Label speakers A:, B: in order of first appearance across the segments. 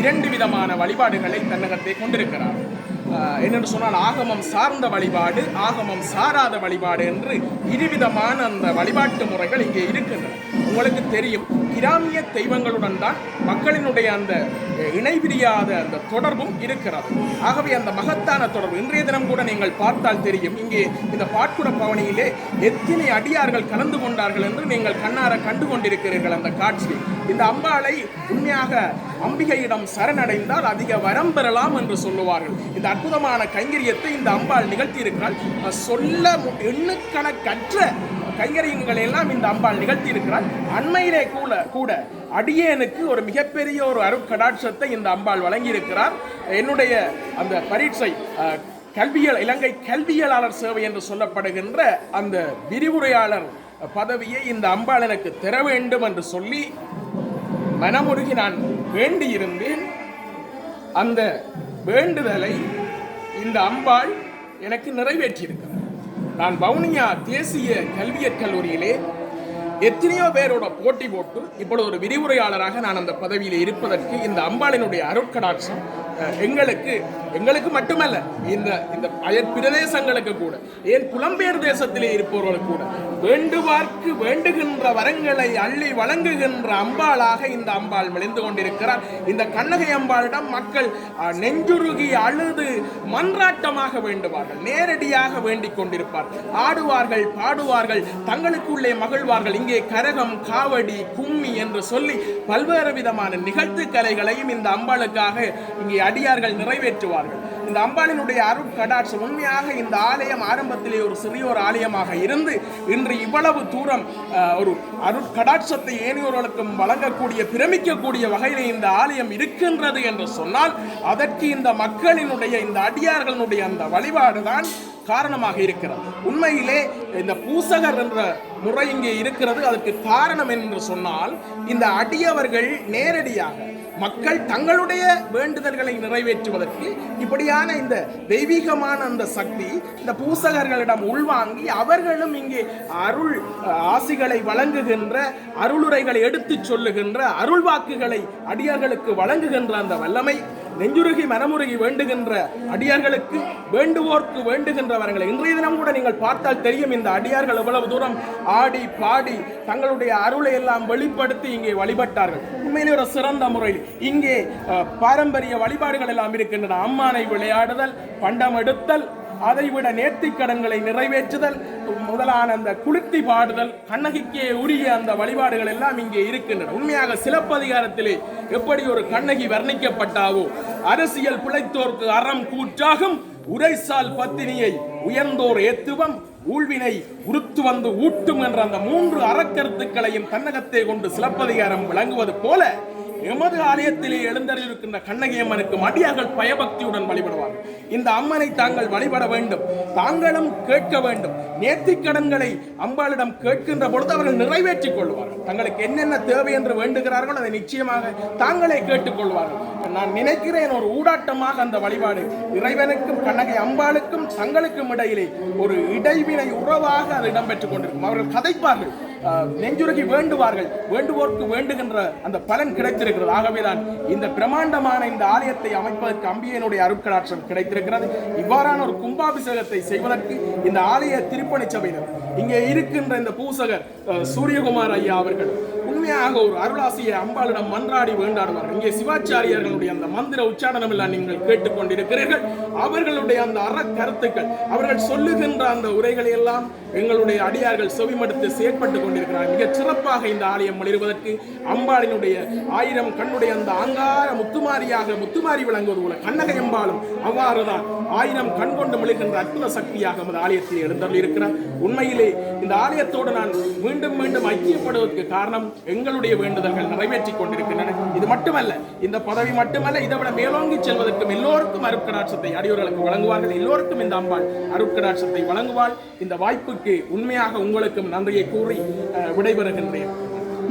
A: இரண்டு விதமான வழிபாடுகளை தன்னகத்தை கொண்டிருக்கிறார். என்னென்று சொன்னால் ஆகமம் சார்ந்த வழிபாடு ஆகமம் சாராத வழிபாடு என்று இருவிதமான அந்த வழிபாட்டு முறைகள் இங்கே இருக்கின்றன. உங்களுக்கு தெரியும் கிராமிய தெய்வங்களுடன் தான் மக்களினுடைய அந்த இணைபிரியாத அந்த தொடர்பும் இருக்கிறது. ஆகவே அந்த மகத்தான தொடர்பு இன்றைய தினம் கூட நீங்கள் பார்த்தால் தெரியும் இங்கே இந்த பாட்குட பவனியிலே எத்தனை அடியார்கள் கலந்து கொண்டார்கள் என்று நீங்கள் கண்ணார கண்டு கொண்டிருக்கிறீர்கள் அந்த காட்சி. இந்த அம்பாளை உண்மையாக அம்பிகையிடம் சரணடைந்தால் அதிக வரம் பெறலாம் என்று சொல்லுவார்கள். இந்த அற்புதமான கைங்கரியத்தை இந்த அம்பாள் நிகழ்த்தியிருக்கிறாள். சொல்ல எண்ணுக்கணக்கற்ற கைங்கரியங்களை எல்லாம் இந்த அம்பாள் நிகழ்த்தி இருக்கிறார் அண்மையிலே கூட கூட அடியேனுக்கு ஒரு மிகப்பெரிய ஒரு அருக்கடாட்சத்தை இந்த அம்பாள் வழங்கியிருக்கிறார். என்னுடைய அந்த பரீட்சை கல்வியல் இலங்கை கல்வியலாளர் சேவை என்று சொல்லப்படுகின்ற அந்த விரிவுரையாளர் பதவியை இந்த அம்பாள் எனக்கு தர வேண்டும் என்று சொல்லி மனமுருகி நான் வேண்டியிருந்தேன். அந்த வேண்டுதலை இந்த அம்பாள் எனக்கு நிறைவேற்றியிருக்கிறார். நான் வவுனியா தேசிய கல்வியற் கல்லூரியிலே எத்தனையோ பேரோட போட்டி போட்டு இப்பொழுது ஒரு விரிவுரையாளராக நான் அந்த பதவியில் இருப்பதற்கு இந்த அம்பாளினுடைய அருட்கடாட்சம் எங்களுக்கு எங்களுக்கு மட்டுமல்ல இந்த இந்த அயற் பிரதேசங்களுக்கு கூட ஏன் புலம்பெயர் தேசத்திலே இருப்பவர்களுக்கு கூட வேண்டுவார்க்கு வேண்டுகின்ற வரங்களை அள்ளி வழங்குகின்ற அம்பாளாக இந்த அம்பாள் விளைந்து கொண்டிருக்கிறார். இந்த கண்ணகை அம்பாளிடம் மக்கள் நெஞ்சுருகி அழுது மன்றாட்டமாக வேண்டுவார்கள். நேரடியாக வேண்டிக் கொண்டிருப்பார்கள் ஆடுவார்கள் பாடுவார்கள் தங்களுக்குள்ளே மகிழ்வார்கள். இங்கே கரகம் காவடி கும்மி என்று சொல்லி பல்வேறு விதமான நிகழ்த்து கலைகளையும் இந்த அம்பாளுக்காக இங்கே அடியார்கள் நிறைவேற்றுவார்கள். இந்த அம்பாளினுடைய அருள் கடாட்சம் உண்மையாக இந்த ஆலயம் ஆரம்பத்திலே ஒரு சிறிய ஒரு ஆலயமாக இருந்து இன்று இவ்வளவு தூரம் ஒரு அருட்கடாட்சத்தை ஏனையோர்களுக்கும் வழங்கக்கூடிய பிரமிக்கக்கூடிய வகையில் இந்த ஆலயம் இருக்கின்றது என்று சொன்னால் அதற்கு இந்த மக்களினுடைய இந்த அடியார்களுடைய அந்த வழிபாடு தான் காரணமாக இருக்கிறது. உண்மையிலே இந்த பூசகர் என்ற முறை இங்கே இருக்கிறது. அதற்கு காரணம் என்று சொன்னால் இந்த அடியவர்கள் நேரடியாக மக்கள் தங்களுடைய வேண்டுதல்களை நிறைவேற்றுவதற்கு இப்படியான இந்த தெய்வீகமான அந்த சக்தி இந்த பூசகர்களிடம் உள்வாங்கி அவர்களும் இங்கே அருள் ஆசிகளை வழங்குகின்ற அருளுரைகளை எடுத்துச் சொல்லுகின்ற அருள் வாக்குகளை அடியார்களுக்கு வழங்குகின்ற அந்த வல்லமை நெஞ்சுருகி மனமுருகி வேண்டுகின்ற அடியார்களுக்கு வேண்டுவோர்க்கு வேண்டுகின்றவர்களை இன்றைய தினம் கூட நீங்கள் பார்த்தால் தெரியும் இந்த அடியார்கள் எவ்வளவு தூரம் ஆடி பாடி தங்களுடைய அருளை எல்லாம் வெளிப்படுத்தி இங்கே வழிபட்டார்கள். உண்மையிலே ஒரு சிறந்த முறையில் இங்கே பாரம்பரிய வழிபாடுகள் எல்லாம் இருக்கின்றன. அம்மானை விளையாடுதல் பண்டம் எடுத்தல் அதைவிட நேர்த்திக் கடன்களை நிறைவேற்றுதல் முதலான அந்த குளித்தி பாடுதல் கண்ணகிக்கே உரிய அந்த வழிபாடுகள் எல்லாம் இங்கே இருக்கின்றன. உண்மையாக சிலப்பதிகாரத்திலே எப்படி ஒரு கண்ணகி வர்ணிக்கப்பட்டாவோ அரசியல் பிழைத்தோர்க்கு அறம் கூற்றாகும் உரைசால் பத்தினியை உயர்ந்தோர் ஏத்துவம் ஊழ்வினை உறுத்து வந்து ஊட்டும் என்ற அந்த மூன்று அறக்கருத்துக்களையும் தன்னகத்தை கொண்டு சிலப்பதிகாரம் விளங்குவது போல எமது ஆலயத்திலே எழுந்தறியிருக்கின்ற கண்ணகி அம்மனுக்கு மடியார்கள் பயபக்தியுடன் வழிபடுவார்கள். இந்த அம்மனை தாங்கள் வழிபட வேண்டும். தாங்களும் கேட்க வேண்டும். நேர்த்திக் கடன்களை அம்பாளிடம் கேட்கின்ற பொழுது அவர்கள் நிறைவேற்றிக் கொள்வார்கள். தங்களுக்கு என்னென்ன தேவை என்று வேண்டுகிறார்களோ அதை நிச்சயமாக தாங்களே கேட்டுக்கொள்வார்கள் நான் நினைக்கிறேன் ஒரு ஊடாட்டமாக அந்த வழிபாடு இறைவனுக்கும் கண்ணகை அம்பாளுக்கும் தங்களுக்கும் இடையிலே ஒரு இடைவினை உறவாக அது இடம்பெற்றுக் கொண்டிருக்கும். அவர்கள் கதைப்பார்கள். நெஞ்சுருகி வேண்டுவார்கள். வேண்டுவோர்க்கு வேண்டுகின்ற அந்த பலன் கிடைத்திருக்கிறது. ஆகவேதான் இந்த பிரமாண்டமான இந்த ஆலயத்தை அமைப்பதற்கு அம்பியனுடைய அருட்கடாட்சம் கிடைத்திருக்கிறது. இவ்வாறான ஒரு கும்பாபிஷேகத்தை செய்வதற்கு இந்த ஆலய திருப்பணி சபையினர். இங்கே இருக்கின்ற இந்த பூசகர் சூரியகுமார் ஐயா அவர்கள் உண்மையாக ஒரு அருளாசியை அம்பாளிடம் மன்றாடி வேண்டாடுவார்கள் இங்கே சிவாச்சாரியர்களுடைய அந்த மந்திர உச்சாரணம் எல்லாம் நீங்கள் கேட்டுக்கொண்டிருக்கிறீர்கள். அவர்களுடைய அந்த அற கருத்துக்கள் அவர்கள் சொல்லுகின்ற அந்த உரைகளை எல்லாம் எங்களுடைய அடியார்கள் செவிமடுத்து செயற்பட்டு கொண்டிருக்கிறார்கள் மிகச் சிறப்பாக இந்த ஆலயம் மலிர்வதற்கு அம்பாளினுடைய ஆயிரம் கண்ணுடைய அந்த அங்கார முத்துமாரியாக முத்துமாரி விளங்குவது போல. கண்ணகை அம்பாளும் அவ்வாறுதான். ஆயிரம் கண் கொண்டு மிளுகின்ற அற்புத சக்தியாக நமது ஆலயத்தில் எழுந்தருள் இருக்கிறார் உண்மையிலே இந்த ஆலயத்தோடு நான் மீண்டும் மீண்டும் ஐக்கியப்படுவதற்கு காரணம் எங்களுடைய வேண்டுதல்கள் நிறைவேற்றிக் கொண்டிருக்கின்றன. இது மட்டுமல்ல இந்த பதவி மட்டுமல்ல இதை விட மேலோங்கி செல்வதற்கும் எல்லோருக்கும் அருட்கடாட்சத்தை அடியோர்களுக்கு வழங்குவார்கள். எல்லோருக்கும் இந்த அம்பாள் அருட்கடாட்சத்தை வழங்குவாள். இந்த வாய்ப்புக்கு உண்மையாக உங்களுக்கும் நன்றியை கூறி விடைபெறுகின்றேன்.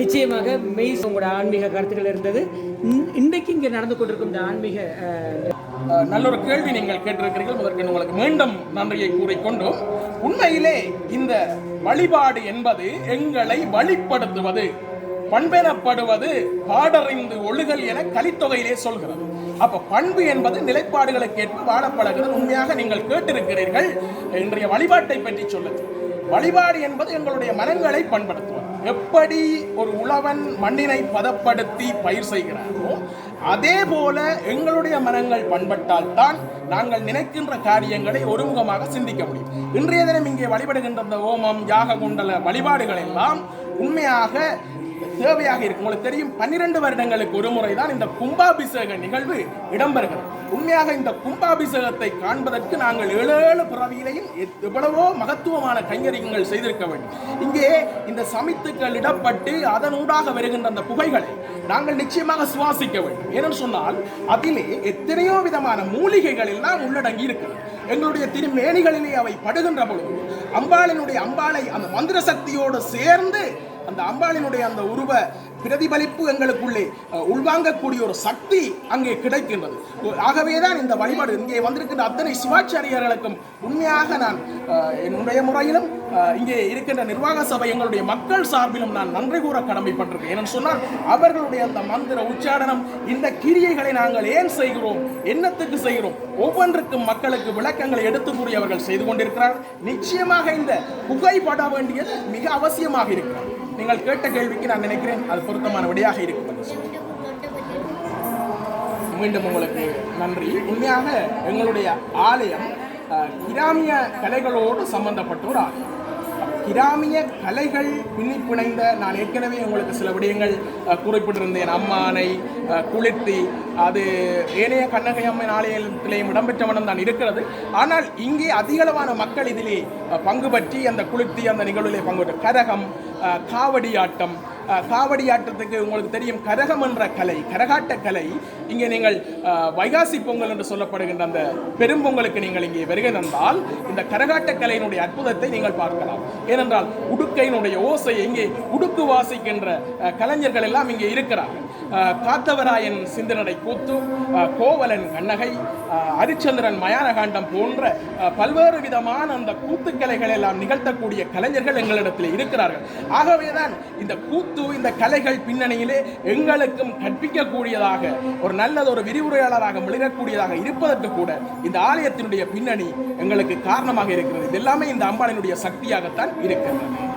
B: நிச்சயமாக மெய் உங்களோட ஆன்மீக கருத்துக்கள் இருந்தது. இன்றைக்கு இங்கே நடந்து கொண்டிருக்கும் இந்த ஆன்மீக
A: நல்ல ஒரு கேள்வி நீங்கள் கேட்டிருக்கிறீர்கள். அதற்கு உங்களுக்கு மீண்டும் நன்றியை கூறிக்கொண்டு உண்மையிலே இந்த வழிபாடு என்பது எங்களை வழிப்படுத்துவது பண்பெனப்படுவது பாடறிந்து ஒழுகல் என கலித்தொகையிலே சொல்கிறது. அப்ப பண்பு என்பது நிலைப்பாடுகளுக்கு ஏற்ப வாழப்படுகிறது உண்மையாக நீங்கள் கேட்டிருக்கிறீர்கள். இன்றைய வழிபாட்டை பற்றி சொல்லுது வழிபாடு என்பது எங்களுடைய மனங்களை பண்படுத்துவது. எப்படி ஒரு உழவன் மண்ணினை பதப்படுத்தி பயிர் செய்கிறாரோ அதே போல எங்களுடைய மனங்கள் பண்பட்டால் தான் நாங்கள் நினைக்கின்ற காரியங்களை ஒருமுகமாக சிந்திக்க முடியும். இன்றைய தினம் இங்கே வழிபடுகின்ற இந்த ஓமம் யாக குண்டல வழிபாடுகள் எல்லாம் உண்மையாக தேவையாக இருக்கும். உங்களுக்கு தெரியும் பன்னிரண்டு வருடங்களுக்கு ஒரு முறை தான் இந்த கும்பாபிஷேக நிகழ்வு இடம்பெறுகிறது. உண்மையாக இந்த கும்பாபிஷேகத்தை காண்பதற்கு நாங்கள் ஏழு ஏழு பிறவியிலையும் எவ்வளவோ மகத்துவமான கைங்கரியங்கள் செய்திருக்க வேண்டும். இங்கே இந்த சமித்துக்கள் இடப்பட்டு அதனூடாக வருகின்ற அந்த புகைகளை நாங்கள் நிச்சயமாக சுவாசிக்க வேண்டும். ஏனென்று சொன்னால் அதிலே எத்தனையோ விதமான மூலிகைகள் எல்லாம் உள்ளடங்கி இருக்கிறது. எங்களுடைய திருமேனிகளிலே அவை படுகின்ற பொழுது அம்பாளினுடைய அம்பாளை அந்த மந்திர சக்தியோடு சேர்ந்து அந்த அம்பாளினுடைய அந்த உருவ பிரதிபலிப்பு எங்களுக்குள்ளே உள்வாங்கக்கூடிய ஒரு சக்தி அங்கே கிடைக்கின்றது. ஆகவே தான் இந்த வழிபாடு இங்கே வந்திருக்கின்ற அத்தனை சிவாச்சாரியர்களுக்கும் உண்மையாக நான் என்னுடைய முறையிலும் இங்கே இருக்கின்ற நிர்வாக சபை எங்களுடைய மக்கள் சார்பிலும் நான் நன்றி கூற கடமைப்பட்டிருக்கேன் ஏன்னு சொன்னால் அவர்களுடைய அந்த மந்திர உச்சாடனம் இந்த கிரியைகளை நாங்கள் ஏன் செய்கிறோம் என்னத்துக்கு செய்கிறோம் ஒவ்வொன்றுக்கும் மக்களுக்கு விளக்கங்களை எடுத்து கூறி அவர்கள் செய்து கொண்டிருக்கிறார். நிச்சயமாக இந்த புகைப்பட வேண்டியது மிக அவசியமாக இருக்கிறது. நீங்கள் கேட்ட கேள்விக்கு நான் நினைக்கிறேன் அது பொருத்தமான விடையாக இருக்கும் மீண்டும் உங்களுக்கு நன்றி. உண்மையாக எங்களுடைய ஆலயம் கிராமிய கலைகளோடு சம்பந்தப்பட்ட ஒரு ஆலயம் கிராமிய கலைகள் பின்னி பிணைந்த நான் ஏற்கனவே உங்களுக்கு சில விடயங்கள் குறிப்பிட்டிருந்தேன். அம்மானை குளிர்த்தி அது ஏனைய கண்ணகை அம்மன் ஆலயத்திலேயும் இடம்பெற்ற மனம் தான் இருக்கிறது. ஆனால் இங்கே அதிகளவான மக்கள் இதிலே பங்கு பற்றி அந்த குளிர்த்தி அந்த நிகழ்விலே பங்கு கரகம் காவடி ஆட்டம் காவடி ஆட்டத்துக்கு உங்களுக்கு தெரியும் கரகம் என்ற கலை கரகாட்ட கலை. இங்கே நீங்கள் வைகாசி பொங்கல் என்று சொல்லப்படுகின்ற அந்த பெரும்பொங்கலுக்கு நீங்கள் இங்கே வருகை தந்தால் இந்த கரகாட்ட கலையினுடைய அற்புதத்தை நீங்கள் பார்க்கலாம். ஏனென்றால் உடுக்கையினுடைய ஓசை இங்கே உடுக்கு வாசிக்கின்ற கலைஞர்கள் எல்லாம் இங்கே இருக்கிறார்கள். காத்தவராயன் சிந்தனடை கூத்து கோவலன் கண்ணகை அரிச்சந்திரன் ஹரிச்சந்திரன் மயானகாண்டம் போன்ற பல்வேறு விதமான அந்த கூத்துக்கலைகள் எல்லாம் நிகழ்த்தக்கூடிய கலைஞர்கள் எங்களிடத்தில் இருக்கிறார்கள். ஆகவேதான் இந்த கூத்து இந்த கலைகள் பின்னணியிலே எங்களுக்கும் கற்பிக்கக்கூடியதாக ஒரு நல்லது ஒரு விரிவுரையாளராக மிளகக்கூடியதாக இருப்பதற்கு கூட இந்த ஆலயத்தினுடைய பின்னணி எங்களுக்கு காரணமாக இருக்கிறது. இது எல்லாமே இந்த அம்பாளினுடைய சக்தியாகத்தான் இருக்கிறது
B: நன்றி.